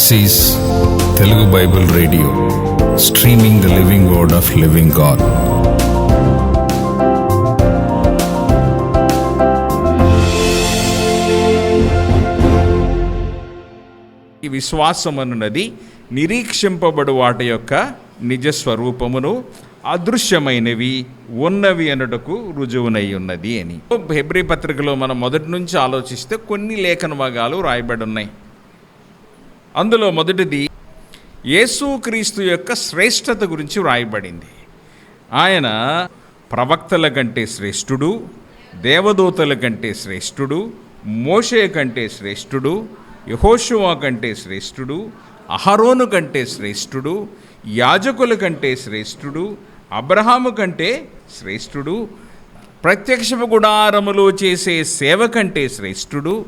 This is Telugu Bible radio streaming the living word of living God ఈ విశ్వాసం అన్నది నిరీక్షింపబడు వాటి యొక్క నిజ స్వరూపమును అదృశ్యమైనవి ఉన్నవి అనుటకు రుజువునై ఉన్నది అని. హెబ్రి పత్రికలో మనం మొదటి నుంచి ఆలోచిస్తే కొన్ని లేఖన భాగాలు రాయబడి ఉన్నాయి. అందులో మొదటిది యేసుక్రీస్తు యొక్క శ్రేష్టత గురించి వ్రాయబడింది. ఆయన ప్రవక్తల కంటే శ్రేష్ఠుడు దేవదూతల కంటే శ్రేష్ఠుడు మోషే కంటే శ్రేష్ఠుడు యహోషువా కంటే శ్రేష్ఠుడు అహరోను కంటే శ్రేష్ఠుడు యాజకుల కంటే శ్రేష్ఠుడు అబ్రహాము కంటే శ్రేష్ఠుడు ప్రత్యక్ష గుడారములో చేసే సేవ కంటే శ్రేష్ఠుడు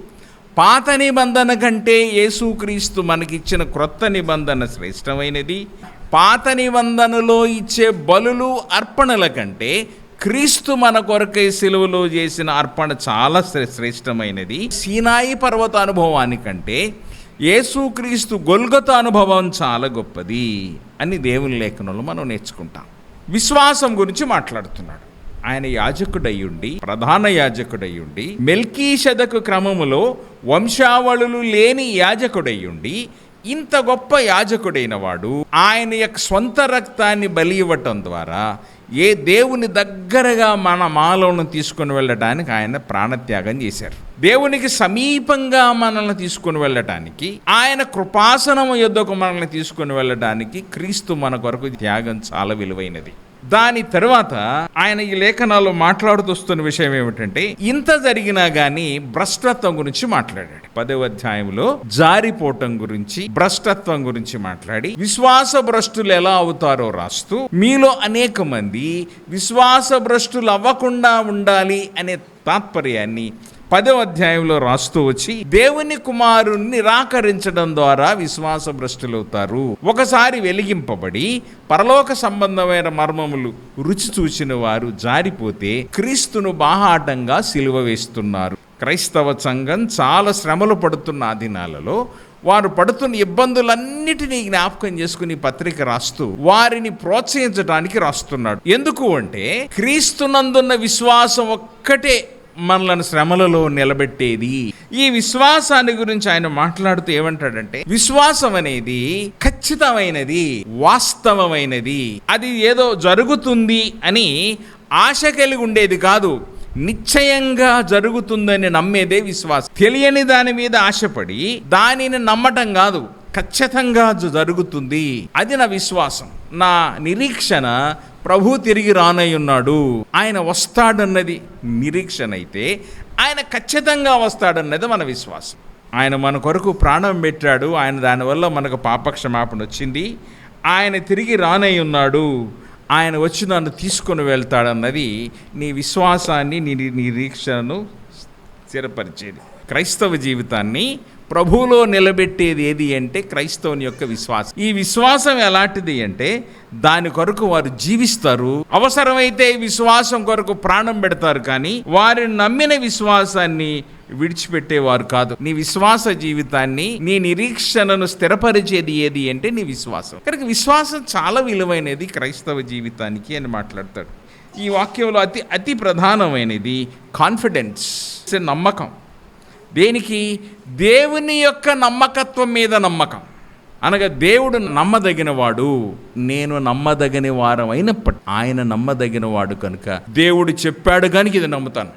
పాత నిబంధన కంటే యేసుక్రీస్తు మనకిచ్చిన క్రొత్త నిబంధన శ్రేష్టమైనది. పాత నిబంధనలో ఇచ్చే బలులు అర్పణల కంటే క్రీస్తు మన కొరకై సిలువలో చేసిన అర్పణ చాలా శ్రేష్టమైనది. సీనాయి పర్వత అనుభవానికంటే యేసుక్రీస్తు గొల్గత అనుభవం చాలా గొప్పది అని దేవుని లేఖనంలో మనం నేర్చుకుంటాం. విశ్వాసం గురించి మాట్లాడుతున్నాడు. ఆయన యాజకుడయ్యుండి ప్రధాన యాజకుడయ్యుండి మెల్కీషదకు క్రమములో వంశావళులు లేని యాజకుడయ్యుండి ఇంత గొప్ప యాజకుడైన వాడు ఆయన యొక్క స్వంత రక్తాన్ని బలి ఇవ్వటం ద్వారా ఏ దేవుని దగ్గరగా మన మాలను తీసుకొని వెళ్ళడానికి ఆయన ప్రాణత్యాగం చేశారు. దేవునికి సమీపంగా మనల్ని తీసుకొని వెళ్ళటానికి ఆయన కృపాసనం యొద్దకు మనల్ని తీసుకొని వెళ్ళడానికి క్రీస్తు మన కొరకు త్యాగం చాలా విలువైనది. దాని తర్వాత ఆయన ఈ లేఖనాల్లో మాట్లాడుతూ వస్తున్న విషయం ఏమిటంటే ఇంత జరిగినా గాని భ్రష్టత్వం గురించి మాట్లాడాడు. పదవ అధ్యాయంలో జారిపోవటం గురించి భ్రష్టత్వం గురించి మాట్లాడి విశ్వాస భ్రష్టులు ఎలా అవుతారో రాస్తూ మీలో అనేక మంది విశ్వాస భ్రష్టులు అవ్వకుండా ఉండాలి అనే తాత్పర్యాన్ని పదవ అధ్యాయంలో రాస్తూ వచ్చి దేవుని కుమారుణ్ణి నిరాకరించడం ద్వారా విశ్వాస భ్రష్టులవుతారు. ఒకసారి వెలిగింపబడి పరలోక సంబంధమైన మర్మములు రుచి చూసిన వారు జారిపోతే క్రీస్తును బాహాటంగా సిలువ వేస్తున్నారు. క్రైస్తవ సంఘం చాలా శ్రమలు పడుతున్న ఆ దినాలలో వారు పడుతున్న ఇబ్బందులన్నిటినీ జ్ఞాపకం చేసుకుని పత్రిక రాస్తూ వారిని ప్రోత్సహించడానికి రాస్తున్నాడు. ఎందుకు అంటే క్రీస్తునందున్న విశ్వాసం ఒక్కటే మనలను శ్రమలలో నిలబెట్టేది. ఈ విశ్వాసాన్ని గురించి ఆయన మాట్లాడుతూ ఏమంటాడంటే విశ్వాసం అనేది ఖచ్చితమైనది వాస్తవమైనది. అది ఏదో జరుగుతుంది అని ఆశ కలిగి ఉండేది కాదు. నిశ్చయంగా జరుగుతుందని నమ్మేదే విశ్వాసం. తెలియని దాని మీద ఆశపడి దానిని నమ్మటం కాదు. ఖచ్చితంగా జరుగుతుంది. అది నా విశ్వాసం. నా నిరీక్షణ ప్రభు తిరిగి రానయ్యున్నాడు. ఆయన వస్తాడన్నది నిరీక్షణ అయితే ఆయన ఖచ్చితంగా వస్తాడన్నది మన విశ్వాసం. ఆయన మన కొరకు ప్రాణం పెట్టాడు ఆయన దానివల్ల మనకు పాపక్షమాపణ వచ్చింది. ఆయన తిరిగి రానై ఉన్నాడు ఆయన వచ్చి నన్ను తీసుకొని వెళ్తాడన్నది నీ విశ్వాసాన్ని నీ నిరీక్షను నిరీక్షణను స్థిరపరిచేది. క్రైస్తవ జీవితాన్ని ప్రభువులో నిలబెట్టేది ఏది అంటే క్రైస్తవుని యొక్క విశ్వాసం. ఈ విశ్వాసం ఎలాంటిది అంటే దాని కొరకు వారు జీవిస్తారు. అవసరమైతే విశ్వాసం కొరకు ప్రాణం పెడతారు కానీ వారు నమ్మిన విశ్వాసాన్ని విడిచిపెట్టేవారు కాదు. నీ విశ్వాస జీవితాన్ని నీ నిరీక్షణను స్థిరపరిచేది ఏది అంటే నీ విశ్వాసం. కనుక విశ్వాసం చాలా విలువైనది క్రైస్తవ జీవితానికి అని మాట్లాడతాడు. ఈ వాక్యంలో అతి అతి ప్రధానమైనది కాన్ఫిడెన్స్ నమ్మకం. దేనికి? దేవుని యొక్క నమ్మకత్వం మీద నమ్మకం. అనగా దేవుడు నమ్మదగినవాడు నేను నమ్మదగిన వారం అయినప్పటి ఆయన నమ్మదగినవాడు కనుక దేవుడు చెప్పాడు కనుక ఇది నమ్ముతాను.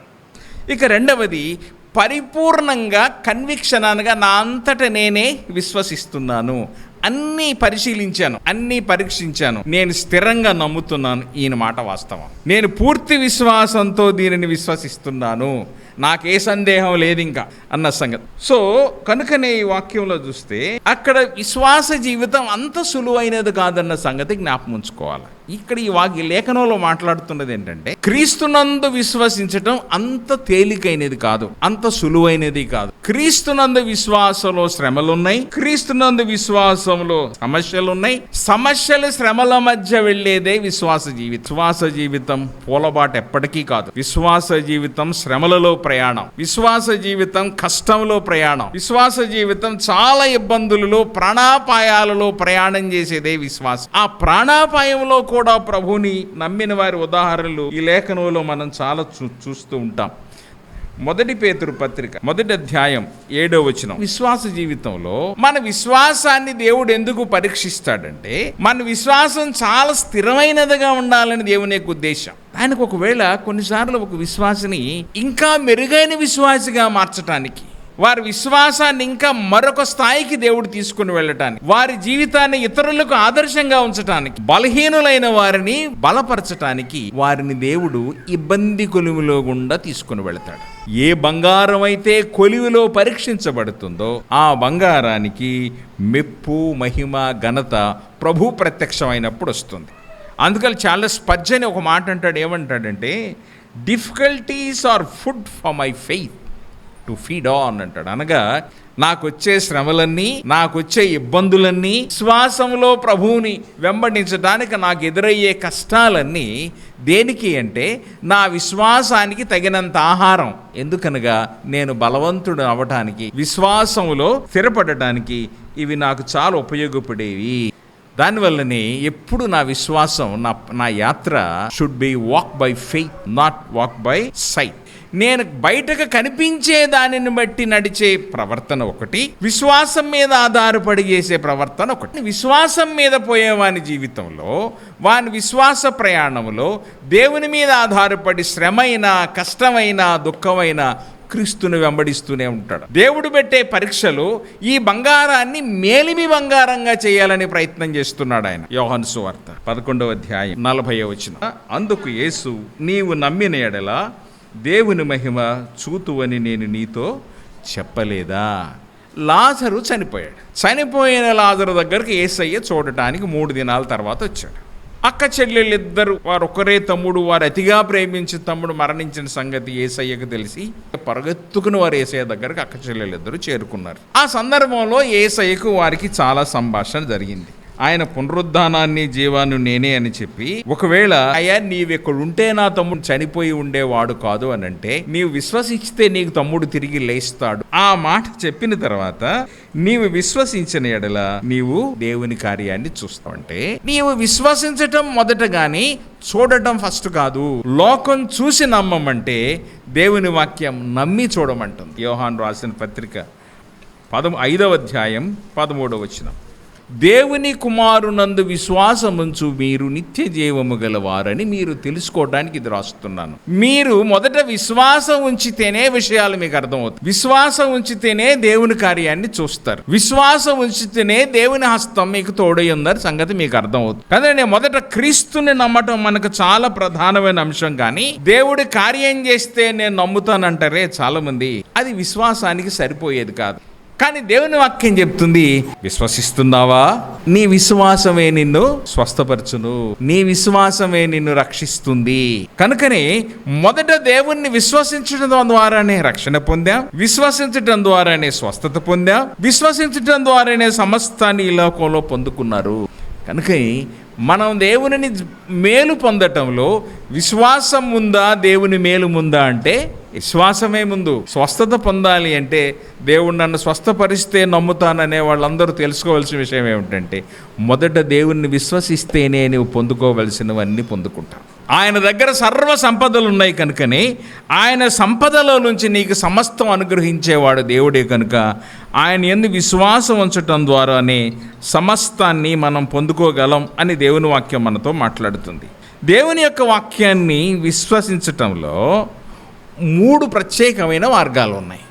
ఇక రెండవది పరిపూర్ణంగా కన్విక్షన్ అనగా నా అంతట నేనే విశ్వసిస్తున్నాను. అన్నీ పరిశీలించాను అన్నీ పరీక్షించాను. నేను స్థిరంగా నమ్ముతున్నాను ఈయన మాట వాస్తవం. నేను పూర్తి విశ్వాసంతో దీనిని విశ్వసిస్తున్నాను. నాకే సందేహం లేదు ఇంకా అన్న సంగతి. సో కనుకనే ఈ వాక్యంలో చూస్తే అక్కడ విశ్వాస జీవితం అంత సులువైనది కాదన్న సంగతి జ్ఞాపకం ఉంచుకోవాలి. ఇక్కడ ఈ వాకి లేఖనంలో మాట్లాడుతున్నది ఏంటంటే క్రీస్తునందు విశ్వసించటం అంత తేలికైనది కాదు అంత సులువైనది కాదు. క్రీస్తునందు విశ్వాసంలో శ్రమలున్నాయి క్రీస్తునందు విశ్వాసంలో సమస్యలు ఉన్నాయి సమస్యలు శ్రమల మధ్య వెళ్ళేదే విశ్వాస జీవితం. విశ్వాస జీవితం పూలబాట ఎప్పటికీ కాదు. విశ్వాస జీవితం శ్రమలలో ప్రయాణం. విశ్వాస జీవితం కష్టంలో ప్రయాణం. విశ్వాస జీవితం చాలా ఇబ్బందులలో ప్రాణాపాయాలలో ప్రయాణం చేసేదే విశ్వాసం. ఆ ప్రాణాపాయంలో కూడా ప్రభుని నమ్మిన వారి ఉదాహరణలు ఈ లేఖనంలో మనం చాలా చూ చూస్తూ ఉంటాం. మొదటి పేతురు పత్రిక మొదటి అధ్యాయం ఏడో వచనం. విశ్వాస జీవితంలో మన విశ్వాసాన్ని దేవుడు ఎందుకు పరీక్షిస్తాడంటే మన విశ్వాసం చాలా స్థిరమైనదిగా ఉండాలని దేవుని యొక్క ఉద్దేశం. ఆయనకు ఒకవేళ కొన్నిసార్లు ఒక విశ్వాసిని ఇంకా మెరుగైన విశ్వాసిగా మార్చటానికి వారి విశ్వాసాన్ని ఇంకా మరొక స్థాయికి దేవుడు తీసుకుని వెళ్ళటానికి వారి జీవితాన్ని ఇతరులకు ఆదర్శంగా ఉంచటానికి బలహీనులైన వారిని బలపరచటానికి వారిని దేవుడు ఇబ్బంది కొలువులో గుండా తీసుకుని వెళతాడు. ఏ బంగారం అయితే కొలివిలో పరీక్షించబడుతుందో ఆ బంగారానికి మెప్పు మహిమ ఘనత ప్రభు ప్రత్యక్షమైనప్పుడు వస్తుంది. అందుకని చాలా స్పర్జని ఒక మాట అంటాడు ఏమంటాడంటే difficulties are food for my faith to feed on అంటాడు. అనగా నాకొచ్చే శ్రమలన్నీ నాకు వచ్చే ఇబ్బందులన్నీ విశ్వాసంలో ప్రభువుని వెంబడించడానికి నాకు ఎదురయ్యే కష్టాలన్నీ దేనికి అంటే నా విశ్వాసానికి తగినంత ఆహారం. ఎందుకనగా నేను బలవంతుడు అవటానికి విశ్వాసంలో స్థిరపడటానికి ఇవి నాకు చాలా ఉపయోగపడేవి. దానివల్లనే ఎప్పుడు నా విశ్వాసం నా నా యాత్ర should be walk by faith not walk by sight నేను బయటకు కనిపించే దానిని బట్టి నడిచే ప్రవర్తన ఒకటి విశ్వాసం మీద ఆధారపడి చేసే ప్రవర్తన ఒకటి. విశ్వాసం మీద పోయేవాని జీవితంలో వాని విశ్వాస ప్రయాణంలో దేవుని మీద ఆధారపడి శ్రమైన కష్టమైన దుఃఖమైన క్రీస్తుని వెంబడిస్తూనే ఉంటాడు. దేవుడు పెట్టే పరీక్షలు ఈ బంగారాన్ని మేలిమి బంగారంగా చేయాలని ప్రయత్నం చేస్తున్నాడు ఆయన. యోహన్ సువార్త పదకొండవ అధ్యాయం నలభై వచ్చిన అందుకు యేసు నీవు నమ్మిన ఎడల దేవుని మహిమ చూతువని నేను నీతో చెప్పలేదా? లాజరు చనిపోయాడు. చనిపోయిన లాజరు దగ్గరికి ఏసయ్య చూడటానికి మూడు దినాల తర్వాత వచ్చాడు. అక్క చెల్లెళ్ళిద్దరు వారు ఒకరే తమ్ముడు వారు అతిగా ప్రేమించి తమ్ముడు మరణించిన సంగతి ఏసయ్యకు తెలిసి పరుగెత్తుకుని వారు ఏసయ్య దగ్గరకు అక్క చెల్లెళ్ళిద్దరు చేరుకున్నారు. ఆ సందర్భంలో ఏసయ్యకు వారికి చాలా సంభాషణ జరిగింది. ఆయన పునరుద్ధానాన్ని జీవాన్ని నేనే అని చెప్పి ఒకవేళ అయ్యా నీవిక్కడుంటే ఉంటే నా తమ్ముడు చనిపోయి ఉండేవాడు కాదు అని అంటే నీవు విశ్వసిస్తే నీకు తమ్ముడు తిరిగి లేస్తాడు. ఆ మాట చెప్పిన తర్వాత నీవు విశ్వసించిన ఎడల నీవు దేవుని కార్యాన్ని చూస్తావంటే నీవు విశ్వసించటం మొదట గాని చూడటం ఫస్ట్ కాదు. లోకం చూసి నమ్మమంటే దేవుని వాక్యం నమ్మి చూడమంటుంది. యోహాన్ రాసిన పత్రిక పదము ఐదవ అధ్యాయం పదమూడవ వచనం. దేవుని కుమారునందు విశ్వాసముంచు మీరు నిత్య జీవము గలవారని మీరు తెలుసుకోవడానికి ఇది రాస్తున్నాను. మీరు మొదట విశ్వాసం ఉంచితేనే విషయాలు మీకు అర్థమవుతాయి. విశ్వాసం ఉంచితేనే దేవుని కార్యాన్ని చూస్తారు. విశ్వాసం ఉంచితేనే దేవుని హస్తం మీకు తోడై ఉందని సంగతి మీకు అర్థమవుతుంది. కదండి మొదట క్రీస్తుని నమ్మటం మనకు చాలా ప్రధానమైన అంశం కానీ దేవుడి కార్యం చేస్తే నేను నమ్ముతానంటారే చాలా మంది అది విశ్వాసానికి సరిపోయేది కాదు. కానీ దేవుని వాక్యం చెప్తుంది విశ్వసిస్తున్నావా? నీ విశ్వాసమే నిన్ను స్వస్థపరచును. నీ విశ్వాసమే నిన్ను రక్షిస్తుంది. కనుకనే మొదట దేవుణ్ణి విశ్వసించడం ద్వారానే రక్షణ పొందాం విశ్వసించడం ద్వారానే స్వస్థత పొందాం విశ్వసించడం ద్వారానే సమస్తాన్ని ఈ లోకంలో పొందుకున్నారు. కనుక మనం దేవునిని మేలు పొందటంలో విశ్వాసం ఉందా దేవుని మేలు ముందా అంటే విశ్వాసమే ముందు. స్వస్థత పొందాలి అంటే దేవుడు నన్ను స్వస్థపరిస్తే నమ్ముతాననే వాళ్ళందరూ తెలుసుకోవాల్సిన విషయం ఏమిటంటే మొదట దేవుణ్ణి విశ్వసిస్తేనే నువ్వు పొందుకోవలసినవన్నీ పొందుకుంటావు. ఆయన దగ్గర సర్వ సంపదలు ఉన్నాయి కనుకనే ఆయన సంపదలో నుంచి నీకు సమస్తం అనుగ్రహించేవాడు దేవుడే కనుక. ఆయన ఎందు విశ్వాసం ఉంచటం ద్వారానే సమస్తాన్ని మనం పొందుకోగలం అని దేవుని వాక్యం మనతో మాట్లాడుతుంది. దేవుని యొక్క వాక్యాన్ని విశ్వసించటంలో మూడు ప్రత్యేకమైన మార్గాలు ఉన్నాయి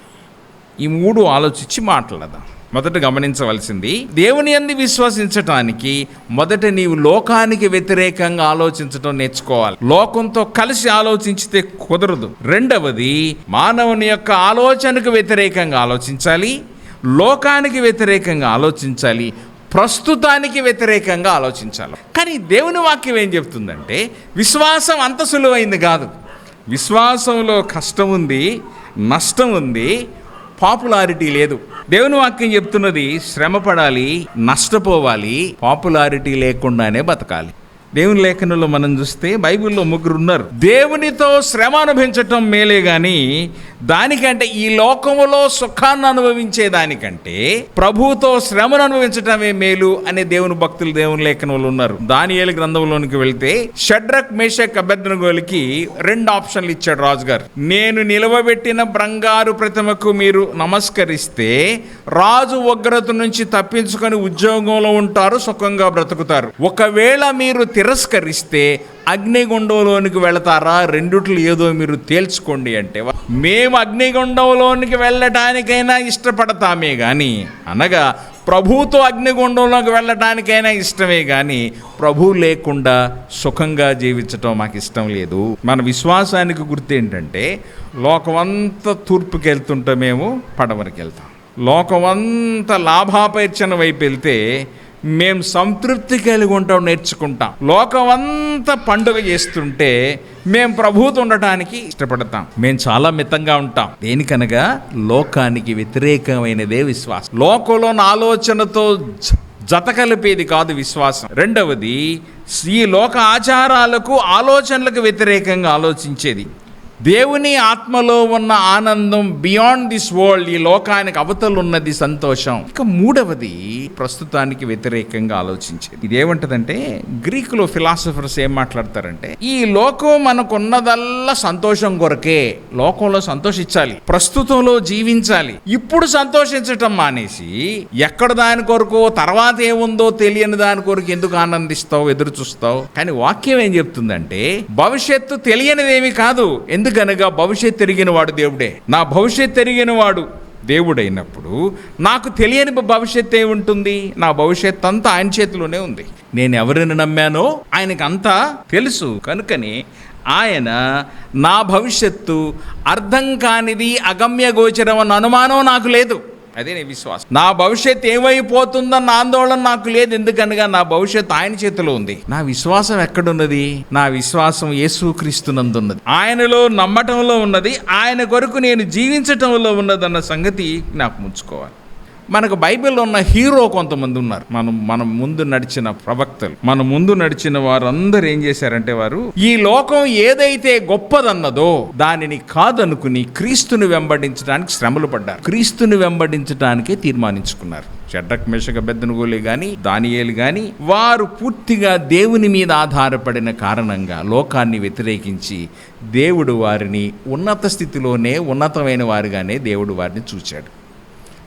ఈ మూడు ఆలోచించి మాట్లాడదాం. మొదట గమనించవలసింది దేవుని అంది విశ్వసించటానికి మొదట నీవు లోకానికి వ్యతిరేకంగా ఆలోచించటం నేర్చుకోవాలి. లోకంతో కలిసి ఆలోచించితే కుదరదు. రెండవది మానవుని యొక్క ఆలోచనకు వ్యతిరేకంగా ఆలోచించాలి లోకానికి వ్యతిరేకంగా ఆలోచించాలి ప్రస్తుతానికి వ్యతిరేకంగా ఆలోచించాలి. కానీ దేవుని వాక్యం ఏం చెప్తుందంటే విశ్వాసం అంత సులువైంది కాదు. విశ్వాసంలో కష్టం ఉంది నష్టం ఉంది పాపులారిటీ లేదు. దేవుని వాక్యం చెప్తున్నది శ్రమపడాలి నష్టపోవాలి పాపులారిటీ లేకుండానే బతకాలి. దేవుని లేఖనంలో మనం చూస్తే బైబిల్లో ముగ్గురు ఉన్నారు. దేవునితో శ్రమ అనుభవించటం మేలే గాని దానికంటే ఈ లోకములో సుఖాన్ని అనుభవించే దానికంటే ప్రభుతో శ్రమను అనుభవించటమే మేలు అనే దేవుని భక్తులు దేవుని లేఖనంలో ఉన్నారు. దానియేలు గ్రంథంలోనికి వెళ్తే షడ్రక్ మేషక్ అభ్యర్థనగోలికి రెండు ఆప్షన్లు ఇచ్చాడు రాజుగారు. నేను నిలవబెట్టిన బంగారు ప్రతిమకు మీరు నమస్కరిస్తే రాజు ఉగ్రత నుంచి తప్పించుకొని ఉద్యోగంలో ఉంటారు సుఖంగా బ్రతుకుతారు. ఒకవేళ మీరు తిరస్కరిస్తే అగ్నిగుండంలోనికి వెళతారా? రెండుట్లు ఏదో మీరు తేల్చుకోండి అంటే మేము అగ్నిగుండంలోనికి వెళ్ళటానికైనా ఇష్టపడతామే కానీ అనగా ప్రభుతో అగ్నిగుండంలోకి వెళ్ళటానికైనా ఇష్టమే కానీ ప్రభు లేకుండా సుఖంగా జీవించటం మాకు ఇష్టం లేదు. మన విశ్వాసానికి గుర్తేంటంటే లోకమంతా తూర్పుకి వెళ్తుంటే మేము పడవరికి వెళ్తాం. లోకమంతా లాభాపేర్చన వైపు వెళ్తే మేము సంతృప్తి కలిగి ఉంటాం నేర్చుకుంటాం. లోకమంతా పండుగ చేస్తుంటే మేము ప్రభుత్వం ఉండటానికి ఇష్టపడతాం. మేము చాలా మితంగా ఉంటాం. దేనికనగా లోకానికి వ్యతిరేకమైనదే విశ్వాసం. లోకంలోని ఆలోచనతో జ- జత కలిపేది కాదు విశ్వాసం. రెండవది ఈ లోక ఆచారాలకు ఆలోచనలకు వ్యతిరేకంగా ఆలోచించేది. దేవుని ఆత్మలో ఉన్న ఆనందం బియాండ్ దిస్ వరల్డ్ ఈ లోకానికి అవతలు ఉన్నది సంతోషం. ఇక మూడవది ప్రస్తుతానికి వ్యతిరేకంగా ఆలోచించేది. ఇదేమంటదంటే గ్రీకులో ఫిలాసఫర్స్ ఏం మాట్లాడతారంటే ఈ లోకం మనకున్నదల్లా సంతోషం కొరకే లోకంలో సంతోషించాలి ప్రస్తుతంలో జీవించాలి ఇప్పుడు సంతోషించటం మానేసి ఎక్కడ దాని కొరకు తర్వాత ఏముందో తెలియని దాని కొరకు ఎందుకు ఆనందిస్తావు ఎదురు చూస్తావు కానీ వాక్యం ఏం చెప్తుందంటే భవిష్యత్తు తెలియనిదేమి కాదు ఎందుకు ఎందుకనగా భవిష్యత్ ఎరిగిన వాడు దేవుడే. నా భవిష్యత్తు ఎరిగిన వాడు దేవుడైనప్పుడు నాకు తెలియని భవిష్యత్తు ఏముంటుంది నా భవిష్యత్తు అంతా ఆయన చేతిలోనే ఉంది. నేను ఎవరిని నమ్మానో ఆయనకు అంతా తెలుసు. కనుకని ఆయన నా భవిష్యత్తు అర్థం కానిది అగమ్య గోచరం అన్న అనుమానం నాకు లేదు. అదే నేను విశ్వాసం. నా భవిష్యత్ ఏమైపోతుందన్న ఆందోళన నాకు లేదు ఎందుకనగా నా భవిష్యత్ ఆయన చేతిలో ఉంది. నా విశ్వాసం ఎక్కడున్నది? నా విశ్వాసం యేసుక్రీస్తునందున్నది ఆయనలో నమ్మటంలో ఉన్నది ఆయన కొరకు నేను జీవించటంలో ఉన్నదన్న సంగతి నాకు ముంచుకోవాలి మనకు బైబిల్లో ఉన్న హీరో కొంతమంది ఉన్నారు. మనం మనం ముందు నడిచిన ప్రవక్తలు. మన ముందు నడిచిన వారందరూ ఏం చేశారంటే వారు ఈ లోకం ఏదైతే గొప్పదన్నదో దానిని కాదనుకుని క్రీస్తుని వెంబడించడానికి శ్రమలు పడ్డారు. క్రీస్తుని వెంబడించడానికే తీర్మానించుకున్నారు. చెడ్డక్ మెషక బెద్దనుగోలే గాని దానియేలు గాని వారు పూర్తిగా దేవుని మీద ఆధారపడిన కారణంగా లోకాన్ని వ్యతిరేకించి దేవుడు వారిని ఉన్నత స్థితిలోనే ఉన్నతమైన వారుగానే దేవుడు వారిని చూచాడు.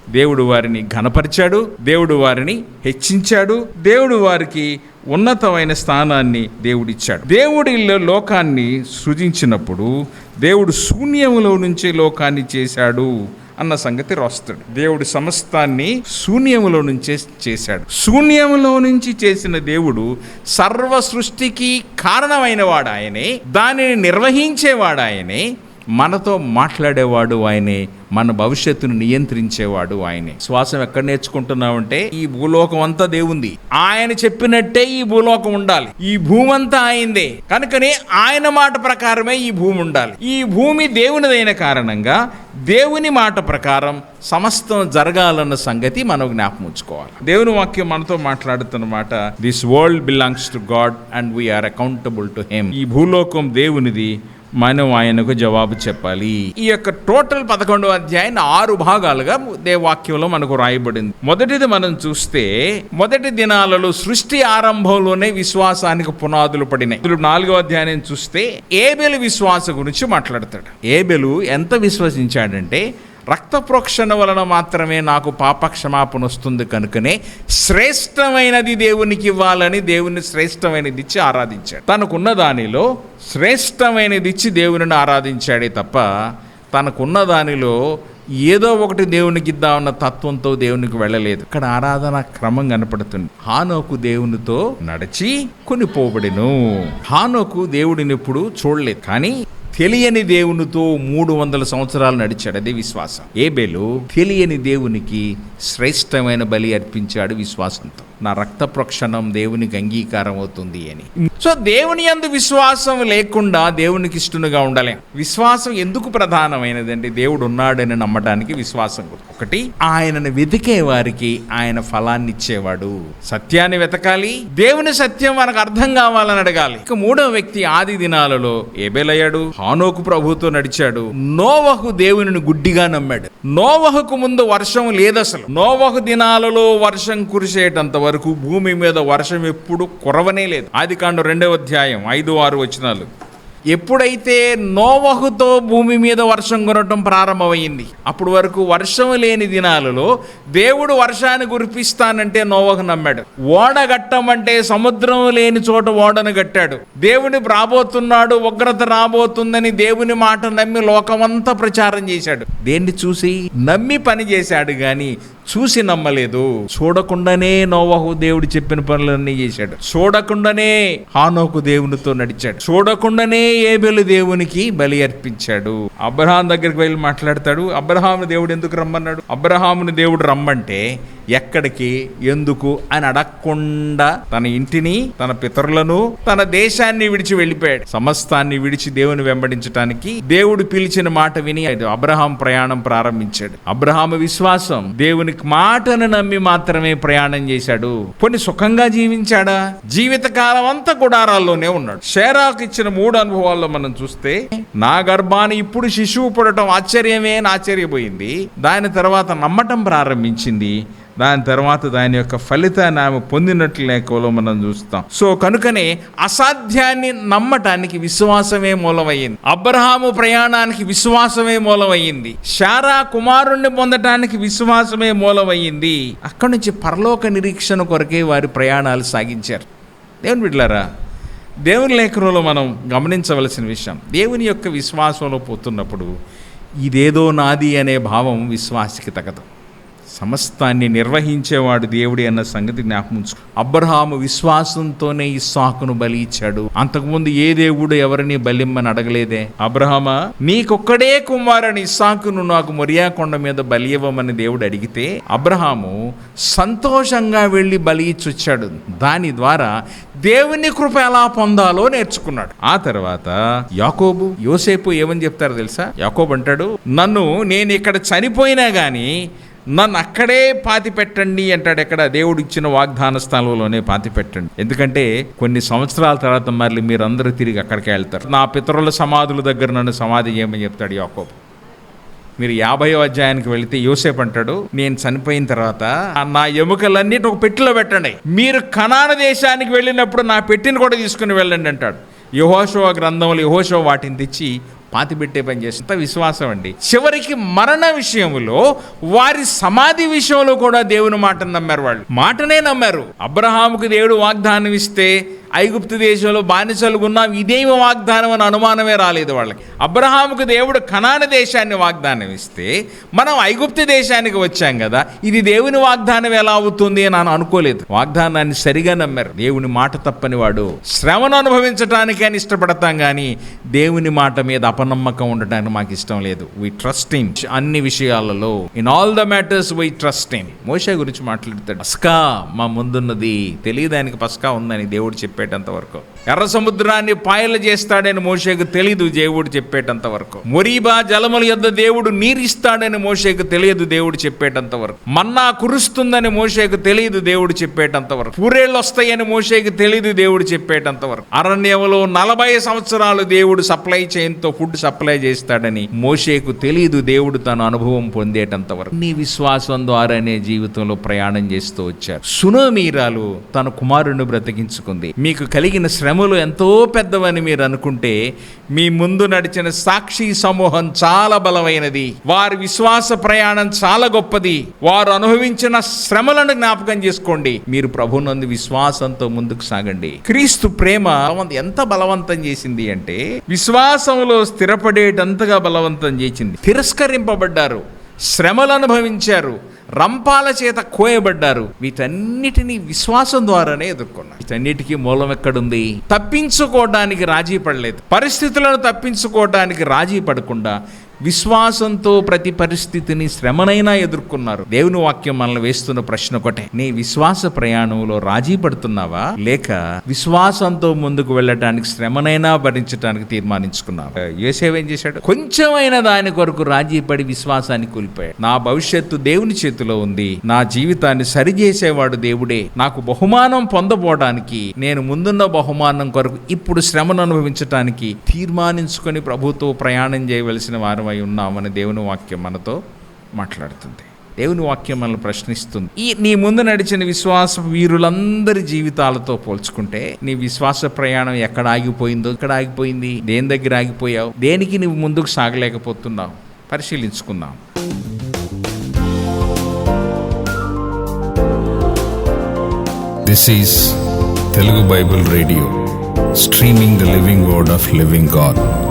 దేవుడు వారిని ఘనపరిచాడు దేవుడు వారిని హెచ్చించాడు దేవుడు వారికి ఉన్నతమైన స్థానాన్ని దేవుడిచ్చాడు. దేవుడి లోకాన్ని సృజించినప్పుడు దేవుడు శూన్యములో నుంచి లోకాన్ని చేశాడు అన్న సంగతి రాస్తాడు. దేవుడు సమస్తాన్ని శూన్యములో నుంచే చేశాడు. శూన్యములో నుంచి చేసిన దేవుడు సర్వ సృష్టికి కారణమైనవాడు ఆయనే దానిని నిర్వహించేవాడు ఆయనే మనతో మాట్లాడేవాడు ఆయనే మన భవిష్యత్తును నియంత్రించేవాడు ఆయనే. శ్వాసం ఎక్కడ నేర్చుకుంటున్నామంటే ఈ భూలోకం అంతా దేవుంది. ఆయన చెప్పినట్టే ఈ భూలోకం ఉండాలి. ఈ భూమి అంతా ఆయనదే. కనుకనే ఆయన మాట ప్రకారమే ఈ భూమి ఉండాలి. ఈ భూమి దేవునిదైన కారణంగా దేవుని మాట ప్రకారం సమస్తం జరగాలన్న సంగతి మనం జ్ఞాపకం ఉంచుకోవాలి. దేవుని వాక్యం మనతో మాట్లాడుతున్న మాట this world belongs to God and we are accountable to him ఈ భూలోకం దేవునిది మనం ఆయనకు జవాబు చెప్పాలి. ఈ యొక్క టోటల్ పదకొండవ అధ్యాయం ఆరు భాగాలుగా దేవాక్యంలో మనకు రాయబడింది. మొదటిది మనం చూస్తే మొదటి దినాలలో సృష్టి ఆరంభంలోనే విశ్వాసానికి పునాదులు పడినాయి. ఇప్పుడు నాలుగో అధ్యాయం చూస్తే ఏబెలు విశ్వాస గురించి మాట్లాడతాడు. ఏబెలు ఎంత విశ్వసించాడంటే రక్త ప్రోక్షణ వలన మాత్రమే నాకు పాప క్షమాపణ వస్తుంది కనుకనే శ్రేష్టమైనది దేవునికి ఇవ్వాలని దేవుని శ్రేష్టమైనది ఇచ్చి ఆరాధించాడు. తనకున్న దానిలో శ్రేష్టమైనది ఇచ్చి దేవునిని ఆరాధించాడే తప్ప తనకున్న దానిలో ఏదో ఒకటి దేవునికి ఇద్దామన్న తత్వంతో దేవునికి వెళ్ళలేదు. ఇక్కడ ఆరాధన క్రమం కనపడుతుంది. హానోకు దేవునితో నడిచి కొనిపోబడిను. హానోకు దేవుడిని ఎప్పుడు చూడలేదు. కానీ తెలియని దేవునితో మూడు వందల సంవత్సరాలు నడిచాడు. అదే విశ్వాసం. ఏబేలు తెలియని దేవునికి శ్రేష్టమైన బలి అర్పించాడు విశ్వాసంతో. నా రక్త ప్రక్షణం దేవునికి అంగీకారం అవుతుంది అని. సో దేవుని అందు విశ్వాసం లేకుండా దేవునికి ఇష్టనుగా ఉండలేం. విశ్వాసం ఎందుకు ప్రధానమైనదండి దేవుడు ఉన్నాడని నమ్మడానికి విశ్వాసం ఒకటి ఆయనను వెతికే వారికి ఆయన ఫలాన్ని ఇచ్చేవాడు. సత్యాన్ని వెతకాలి దేవుని సత్యం మనకు అర్థం కావాలని అడగాలి. ఇక మూడో వ్యక్తి ఆది దినాలలో ఏబేలయ్యాడు హానోకు ప్రభుతో నడిచాడు. నోవహు దేవునిని గుడ్డిగా నమ్మాడు. నోవహుకు ముందు వర్షం లేదసలు. నోవహు దినాలలో వర్షం కురిసేటంత వరకు భూమి మీద వర్షం ఎప్పుడు కురవనే లేదు. ఆది కాండం రెండవ అధ్యాయం ఐదు ఆరు వచనాలు. ఎప్పుడైతే నోవహుతో భూమి మీద వర్షం కురవటం ప్రారంభమైంది అప్పుడు వరకు వర్షం లేని దినాలలో దేవుడు వర్షాన్ని కురిపిస్తానంటే నోవహు నమ్మాడు. ఓడ గట్టమంటే సముద్రం లేని చోట ఓడను కట్టాడు దేవుని రాబోతున్నాడు ఉగ్రత రాబోతుందని దేవుని మాట నమ్మి లోకమంతా ప్రచారం చేశాడు. దేన్ని చూసి నమ్మి పని చేశాడు కానీ చూసి నమ్మలేదు. చూడకుండానే నోవహు దేవుడు చెప్పిన పనులన్నీ చేశాడు. చూడకుండానే హానోకు దేవునితో నడిచాడు. చూడకుండానే ఏబెలు దేవునికి బలి అర్పించాడు. అబ్రహాం దగ్గరికి వెళ్ళి మాట్లాడతాడు. అబ్రహాము దేవుడు ఎందుకు రమ్మన్నాడు? అబ్రహాముని దేవుడు రమ్మంటే ఎక్కడికి ఎందుకు అని అడగకుండా తన ఇంటిని తన పితరులను తన దేశాన్ని విడిచి వెళ్ళిపోయాడు. సమస్తాన్ని విడిచి దేవుని వెంబడించటానికి దేవుడు పిలిచిన మాట విని అబ్రహాం ప్రయాణం ప్రారంభించాడు. అబ్రహాము విశ్వాసం దేవునికి మాటను నమ్మి మాత్రమే ప్రయాణం చేశాడు. కొన్ని సుఖంగా జీవించాడా? జీవిత కాలం అంతా గుడారాల్లోనే ఉన్నాడు. షేరాకు ఇచ్చిన మూడు అనుభవాల్లో మనం చూస్తే నా గర్భాన్ని ఇప్పుడు శిశువు పుడటం ఆశ్చర్యమే అని ఆశ్చర్యపోయింది. దాని తర్వాత నమ్మటం ప్రారంభించింది. దాని తర్వాత దాని యొక్క ఫలితాన్ని ఆమె పొందినట్లు లేఖలో మనం చూస్తాం. సో కనుకనే అసాధ్యాన్ని నమ్మటానికి విశ్వాసమే మూలమయ్యింది అబ్రహాము ప్రయాణానికి విశ్వాసమే మూలమయ్యింది శారా కుమారుణ్ణి పొందటానికి విశ్వాసమే మూలమయ్యింది అక్కడి నుంచి పరలోక నిరీక్షణ కొరకే వారి ప్రయాణాలు సాగించారు. దేవుని బిడ్లారా దేవుని లేఖనంలో మనం గమనించవలసిన విషయం దేవుని యొక్క విశ్వాసంలో పోతున్నప్పుడు ఇదేదో నాది అనే భావం విశ్వాసికి తగదు. సమస్తాన్ని నిర్వహించేవాడు దేవుడి అన్న సంగతి జ్ఞాపకం ఉంచుకో. అబ్రహాము విశ్వాసంతోనే ఇస్సాకును బలి ఇచ్చాడు. అంతకుముందు ఏ దేవుడు ఎవరిని బలిమ్మని అడగలేదే? అబ్రహమా నీకొక్కడే కుమారుని ఇస్సాకును నాకు మొరియా కొండ మీద బలి ఇవ్వమని దేవుడు అడిగితే అబ్రహాము సంతోషంగా వెళ్ళి బలి ఇచ్చొచ్చాడు. దాని ద్వారా దేవుని కృప ఎలా పొందాలో నేర్చుకున్నాడు. ఆ తర్వాత యాకోబు యోసేపు ఏమని చెప్తారో తెలుసా? యాకోబు అంటాడు నన్ను నేను ఇక్కడ చనిపోయినా గానీ నన్ను అక్కడే పాతి పెట్టండి అంటాడు ఎక్కడ? దేవుడు ఇచ్చిన వాగ్దాన స్థలంలోనే పాతి పెట్టండి ఎందుకంటే కొన్ని సంవత్సరాల తర్వాత మళ్ళీ మీరందరూ తిరిగి అక్కడికి వెళ్తారు. నా పితరుల సమాధుల దగ్గర నన్ను సమాధి చేయమని చెప్తాడు యాకోబు. మీరు యాభై అధ్యాయానికి వెళితే యోసేపు అంటాడు నేను చనిపోయిన తర్వాత నా ఎముకలన్నిటి ఒక పెట్టిలో పెట్టండి. మీరు కనాన దేశానికి వెళ్ళినప్పుడు నా పెట్టిని కూడా తీసుకుని వెళ్ళండి అంటాడు. యహోశవ గ్రంథంలో యహోశవ వాటిని తెచ్చి పాతి పెట్టే పని చేసేంత విశ్వాసం అండి. చివరికి మరణ విషయంలో వారి సమాధి విషయంలో కూడా దేవుని మాటను నమ్మారు వాళ్ళు. మాటనే నమ్మారు. అబ్రహాముకు దేవుడు వాగ్దానం ఇస్తే ఐగుప్తు దేశంలో బానిసలు ఉన్నాం ఇదేమి వాగ్దానం అని అనుమానమే రాలేదు వాళ్ళకి. అబ్రహాముకు దేవుడు కనాన దేశాన్ని వాగ్దానం ఇస్తే మనం ఐగుప్తు దేశానికి వచ్చాం కదా ఇది దేవుని వాగ్దానం ఎలా అవుతుంది అని అని అనుకోలేదు. వాగ్దానాన్ని సరిగా నమ్మారు. దేవుని మాట తప్పని వాడు శ్రమను అనుభవించడానికి అని ఇష్టపడతాం కానీ దేవుని మాట మీద అపనమ్మకం ఉండటానికి మాకు ఇష్టం లేదు. వి ట్రస్ట్ ఇన్ అన్ని విషయాలలో in all the matters we trust in మోషే గురించి మాట్లాడతాడు. పస్కా మా ముందున్నది తెలియదానికి పస్కా ఉందని దేవుడు చెప్పేటంత వరకు. ఎర్ర సముద్రాన్ని పాయలు చేస్తాడని మోషేకు తెలియదు దేవుడు చెప్పేటంత వరకు. మొరీబా జలముల యొద్ద దేవుడు నీరిస్తాడని మోషేకు తెలియదు దేవుడు చెప్పేటంత వరకు. మన్నా కురుస్తుందని మోషేకు తెలియదు దేవుడు చెప్పేటంత వరకు. పూరేళ్ళు వస్తాయని మోషేకు తెలియదు దేవుడు చెప్పేటంత వరకు. అరణ్యంలో నలభై సంవత్సరాలు దేవుడు సప్లై చైన్తో ఫుడ్ సప్లై చేస్తాడని మోషేకు తెలియదు దేవుడు తన అనుభవం పొందేటంత వరకు. నీ విశ్వాసం ద్వారానే జీవితంలో ప్రయాణం చేస్తూ వచ్చారు. సునోమీరాలు తన కుమారుని బ్రతికించుకుంది. మీకు కలిగిన శ్రమలు ఎంతో పెద్దవని మీరు అనుకుంటే మీ ముందు నడిచిన సాక్షి సమూహం చాలా బలమైనది. వారి విశ్వాస ప్రయాణం చాలా గొప్పది. వారు అనుభవించిన శ్రమలను జ్ఞాపకం చేసుకోండి. మీరు ప్రభునందు విశ్వాసంతో ముందుకు సాగండి. క్రీస్తు ప్రేమ ఎంత బలవంతం చేసింది అంటే విశ్వాసంలో స్థిరపడేటంతగా బలవంతం చేసింది. తిరస్కరింపబడ్డారు. శ్రమలు అనుభవించారు. రంపాల చేత కోయబడ్డారు. వీటన్నిటినీ విశ్వాసం ద్వారానే ఎదుర్కొన్నారు. వీటన్నిటికీ మూలం ఎక్కడుంది? తప్పించుకోవడానికి రాజీ పడలేదు. పరిస్థితులను తప్పించుకోవడానికి రాజీ పడకుండా విశ్వాసంతో ప్రతి పరిస్థితిని శ్రమనైనా ఎదుర్కొన్నారు. దేవుని వాక్యం మనల్ని వేస్తున్న ప్రశ్న ఒకటే. నీ విశ్వాస ప్రయాణంలో రాజీ పడుతున్నావా? లేక విశ్వాసంతో ముందుకు వెళ్ళటానికి శ్రమనైనా భరించడానికి తీర్మానించుకున్నావా? యోసేపు ఏం చేశాడు? కొంచెమైన దాని కొరకు రాజీ పడి విశ్వాసాన్ని కోల్పోయాడు. నా భవిష్యత్తు దేవుని చేతిలో ఉంది. నా జీవితాన్ని సరిచేసేవాడు దేవుడే. నాకు బహుమానం పొందబోవడానికి నేను ముందున్న బహుమానం కొరకు ఇప్పుడు శ్రమను అనుభవించటానికి తీర్మానించుకొని ప్రభుతో ప్రయాణం చేయవలసిన వారమై ఉన్నామని దేవుని వాక్యం మనతో మాట్లాడుతుంది. దేవుని వాక్యం మనల్ని ప్రశ్నిస్తుంది. ఈ నీ ముందు నడిచిన విశ్వాస వీరులందరి జీవితాలతో పోల్చుకుంటే నీ విశ్వాస ప్రయాణం ఎక్కడ ఆగిపోయిందో ఎక్కడ ఆగిపోయింది? దేని దగ్గర ఆగిపోయావు? దేనికి నువ్వు ముందుకు సాగలేకపోతున్నావు? పరిశీలించుకుందాం. This is Telugu Bible radio streaming the living word of living God